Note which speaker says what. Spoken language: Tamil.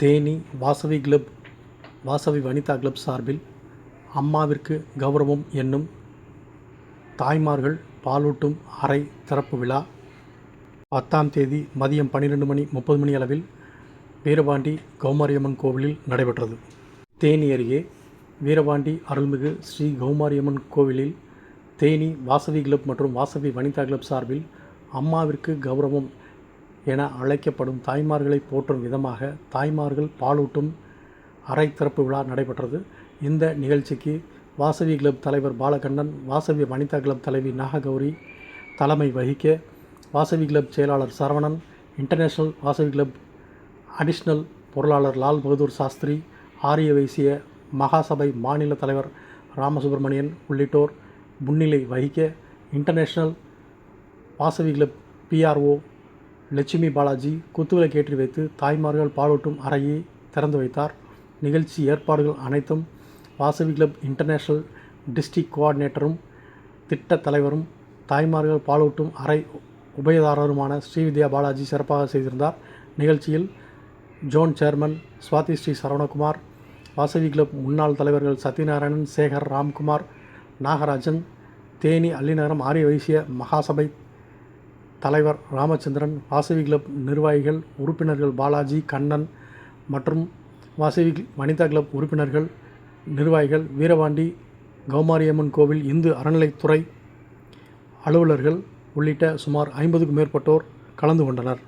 Speaker 1: தேனி வாசவி கிளப் வாசவி வனிதா கிளப் சார்பில் அம்மாவிற்கு கௌரவம் என்னும் தாய்மார்கள் பாலூட்டும் அறை திறப்பு விழா. பத்தாம் தேதி மதியம் பன்னிரெண்டு மணி முப்பது மணி அளவில் வீரபாண்டி கௌமாரியம்மன் கோவிலில் நடைபெற்றது. தேனி அருகே வீரபாண்டி அருள்மிகு ஸ்ரீ கௌமாரியம்மன் கோவிலில் தேனி வாசவி கிளப் மற்றும் வாசவி வனிதா கிளப் சார்பில் அம்மாவிற்கு கௌரவம் என அழைக்கப்படும் தாய்மார்களை போற்றும் விதமாக தாய்மார்கள் பாலூட்டும் அரை திறப்பு விழா நடைபெற்றது. இந்த நிகழ்ச்சிக்கு வாசவி கிளப் தலைவர் பாலகண்ணன் வாசவி வனிதா கிளப் தலைவி நாககௌரி தலைமை வகிக்க வாசவி கிளப் செயலாளர் Saravanan international Vasavi club additional பொருளாளர் லால் பகதூர் சாஸ்திரி ஆரிய வைசிய மகாசபை மாநில தலைவர் ராமசுப்பிரமணியன் உள்ளிட்டோர் முன்னிலை வகிக்க international Vasavi club PRO Lakshmi Balaji குத்துவிளக்கு ஏற்றி வைத்து தாய்மார்கள் பாலூட்டும் அறையை திறந்து வைத்தார். நிகழ்ச்சி ஏற்பாடுகள் அனைத்தும் வாசவி கிளப் இன்டர்நேஷனல் டிஸ்ட்ரிக்ட் கோஆர்டினேட்டரும் திட்ட தலைவரும் தாய்மார்கள் பாலூட்டும் அறை உபயதாரருமான ஸ்ரீவித்யா பாலாஜி சிறப்பாக செய்திருந்தார். நிகழ்ச்சியில் zone chairman Swathi Sri Saravanakumar Vasavi club முன்னாள் தலைவர்கள் சத்யநாராயணன் சேகர் ராம்குமார் நாகராஜன் தேனி அள்ளிநகரம் ஆரிய வைசிய மகாசபை தலைவர் ராமச்சந்திரன் வாசவி கிளப் நிர்வாகிகள் உறுப்பினர்கள் பாலாஜி கண்ணன் மற்றும் வாசவி வனிதா கிளப் உறுப்பினர்கள் நிர்வாகிகள் வீரபாண்டி கௌமாரியம்மன் கோவில் இந்து அறநிலைத்துறை அலுவலர்கள் உள்ளிட்ட சுமார் ஐம்பதுக்கும் மேற்பட்டோர் கலந்து கொண்டனர்.